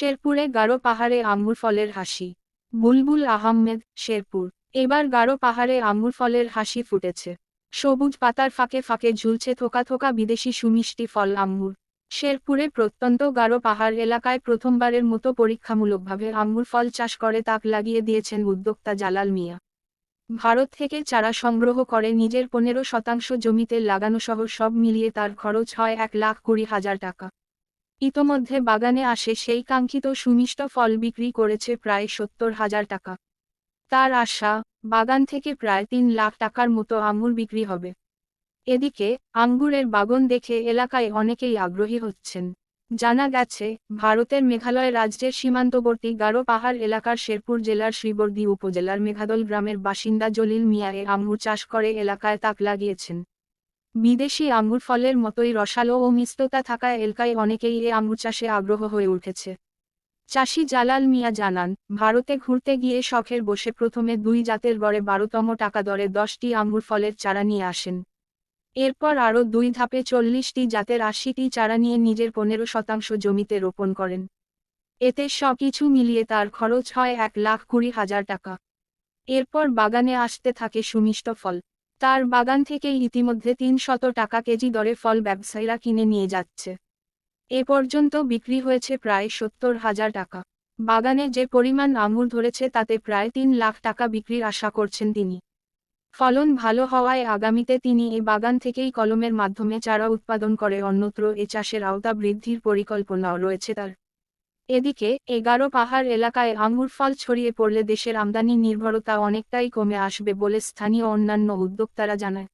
শেরপুরে গারো পাহাড়ে আঙ্গুর ফলের হাসি। বুলবুল আহমেদ, শেরপুর। এবার গারো পাহাড়ে আঙ্গুর ফলের হাসি ফুটেছে। সবুজ পাতার ফাঁকে ফাঁকে ঝুলছে থোকা থোকা বিদেশি সুমিষ্টি ফল আঙ্গুর শেরপুরে প্রত্যন্ত গারো পাহাড় এলাকায় প্রথমবারের মতো পরীক্ষামূলকভাবে আঙ্গুর ফল চাষ করে তাক লাগিয়ে দিয়েছেন উদ্যোক্তা জালাল মিয়া। ভারত থেকে চারা সংগ্রহ করে নিজের পনেরো শতাংশ জমিতে লাগানো সহ সব মিলিয়ে তার খরচ হয় এক লাখ কুড়ি হাজার টাকা। ইতোমধ্যে বাগানে আসে সেই কাঙ্ক্ষিত সুমিষ্ট ফল বিক্রি করেছে প্রায় সত্তর হাজার টাকা। তার আশা, বাগান থেকে প্রায় তিন লাখ টাকার মতো আঙুর বিক্রি হবে। এদিকে, আঙ্গুরের বাগন দেখে এলাকায় অনেকেই আগ্রহী হচ্ছেন। জানা গেছে, ভারতের মেঘালয় রাজ্যের সীমান্তবর্তী গারো পাহাড় এলাকার শেরপুর জেলার শ্রীবর্দী উপজেলার মেঘাদল গ্রামের বাসিন্দা জলিল মিয়া এ আঙ্গুর চাষ করে এলাকায় তাক লাগিয়েছেন। বিদেশি আঙ্গুর ফলের মতোই রসালো ও মিষ্টতা থাকায় এলকায় অনেকেই এ আঙ্গুর চাষে আগ্রহ হয়ে উঠেছে। চাষি জালাল মিয়া জানান, ভারতে ঘুরতে গিয়ে শখের বসে প্রথমে দুই জাতের গড়ে বারোতম টাকা দরে দশটি আঙ্গুর ফলের চারা নিয়ে আসেন। এরপর আরও দুই ধাপে চল্লিশটি জাতের আশিটি চারা নিয়ে নিজের পনেরো শতাংশ জমিতে রোপণ করেন। এতে সবকিছু মিলিয়ে তার খরচ হয় এক লাখ কুড়ি হাজার টাকা। এরপর বাগানে আসতে থাকে সুমিষ্ট ফল। তার বাগান থেকেই ইতিমধ্যে তিন শত টাকা কেজি দরে ফল ব্যবসায়ীরা কিনে নিয়ে যাচ্ছে। এ পর্যন্ত বিক্রি হয়েছে প্রায় সত্তর হাজার টাকা। বাগানে যে পরিমাণ আঙুর ধরেছে তাতে প্রায় তিন লাখ টাকা বিক্রির আশা করছেন তিনি। ফলন ভালো হওয়ায় আগামীতে তিনি এই বাগান থেকেই কলমের মাধ্যমে চারা উৎপাদন করে অন্যত্র এ চাষের আওতা বৃদ্ধির পরিকল্পনাও রয়েছে তার। এদিকে, এগারো পাহাড় এলাকায় আঙুর ফল ছড়িয়ে পড়লে দেশের আমদানি নির্ভরতা অনেকটাই কমে আসবে বলে স্থানীয় অন্যান্য উদ্যোক্তারা জানায়।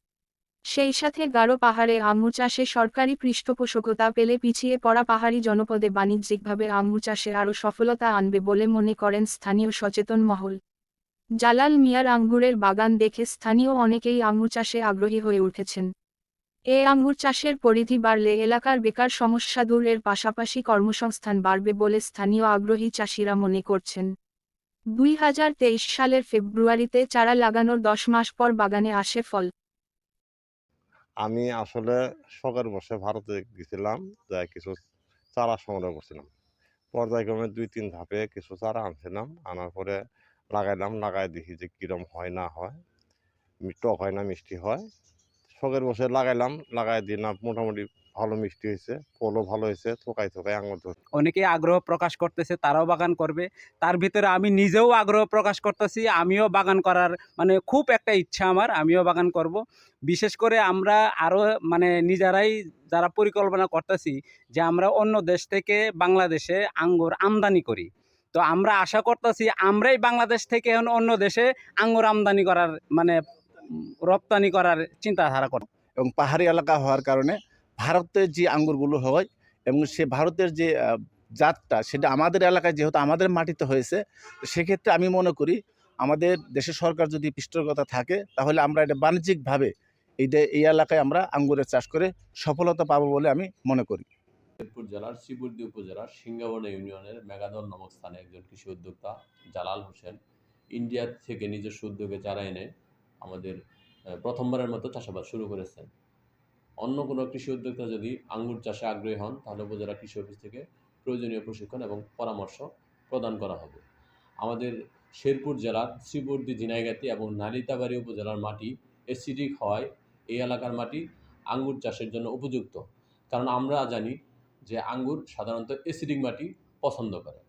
সেই সাথে গারো পাহাড়ে আঙুর চাষে সরকারি পৃষ্ঠপোষকতা পেলে পিছিয়ে পড়া পাহাড়ি জনপদে বাণিজ্যিকভাবে আঙুর চাষে আরও সফলতা আনবে বলে মনে করেন স্থানীয় সচেতন মহল। জালাল মিয়ার আঙ্গুরের বাগান দেখে স্থানীয় অনেকেই আঙুর চাষে আগ্রহী হয়ে উঠেছেন। এ আঙ্গুর চাষের পরিধি বাড়লে এলাকার বেকার সমস্যা দূরের পাশাপাশি কর্মসংস্থান বাড়বে বলে স্থানীয় আগ্রহী চাষিরা মনে করছেন। দুই হাজার তেইশ সালের ফেব্রুয়ারিতে চারা লাগানোর দশ মাস পর বাগানে আসে ফল। আমি আসলে শখের বসে ভারতে গেছিলাম, যাই কিছু চারা সংগ্রহ করছিলাম। পর্যায়ক্রমে দুই তিন ধাপে কিছু চারা আনছিলাম, আনার পরে লাগাইলাম, লাগাই দেখি যে কিরম হয় না হয়। টক হয় না, মিষ্টি হয়। শখের বসে লাগাইলাম, লাগাই দিলাম, মোটামুটি ভালো মিষ্টি হয়েছে ফলও ভালো হয়েছে থোকাই থোকাই আঙুর ধরছে। অনেকেই আগ্রহ প্রকাশ করতেছে, তারাও বাগান করবে। তার ভিতরে আমি নিজেও আগ্রহ প্রকাশ করতেছি, আমিও বাগান করার মানে খুব একটা ইচ্ছা আমার, আমিও বাগান করব। বিশেষ করে আমরা আরও মানে নিজেরাই যারা পরিকল্পনা করতেছি যে আমরা অন্য দেশ থেকে বাংলাদেশে আঙ্গুর আমদানি করি। তো আমরা আশা করতেছি আমরাই বাংলাদেশ থেকে অন্য দেশে আঙ্গুর আমদানি করার মানে রপ্তানি করার চিন্তাধারা করে। এবং পাহাড়ি এলাকা হওয়ার কারণে ভারতের যে আঙ্গুরগুলো হয় এবং সে ভারতের যে জাতটা সেটা আমাদের এলাকায় যেহেতু আমাদের মাটিতে হয়েছে তো সেক্ষেত্রে আমি মনে করি আমাদের দেশের সরকার যদি পৃষ্ঠপোষকতা থাকে তাহলে আমরা এটা বাণিজ্যিকভাবে এই দে- এই এলাকায় আমরা আঙ্গুরের চাষ করে সফলতা পাবো বলে আমি মনে করি। শেরপুর জেলার শ্রীবর্দী উপজেলার সিঙ্গাবনা ইউনিয়নের মেগাদল নামক স্থানে একজন কৃষি উদ্যোক্তা জালাল হোসেন ইন্ডিয়া থেকে নিজস্ব উদ্যোগে চারা এনে আমাদের প্রথমবারের মতো চাষাবাদ শুরু করেছেন। অন্য কোনো কৃষি উদ্যোক্তা যদি আঙ্গুর চাষে আগ্রহী হন, তাহলে উপজেলা কৃষি অফিস থেকে প্রয়োজনীয় প্রশিক্ষণ এবং পরামর্শ প্রদান করা হবে। আমাদের শেরপুর জেলার শ্রীবর্দী ঝিনাইগাতি এবং নালিতাবাড়ি উপজেলার মাটি অ্যাসিডিক হওয়ায় এই এলাকার মাটি আঙ্গুর চাষের জন্য উপযুক্ত। কারণ আমরা জানি যে আঙ্গুর সাধারণত অ্যাসিডিক মাটি পছন্দ করে।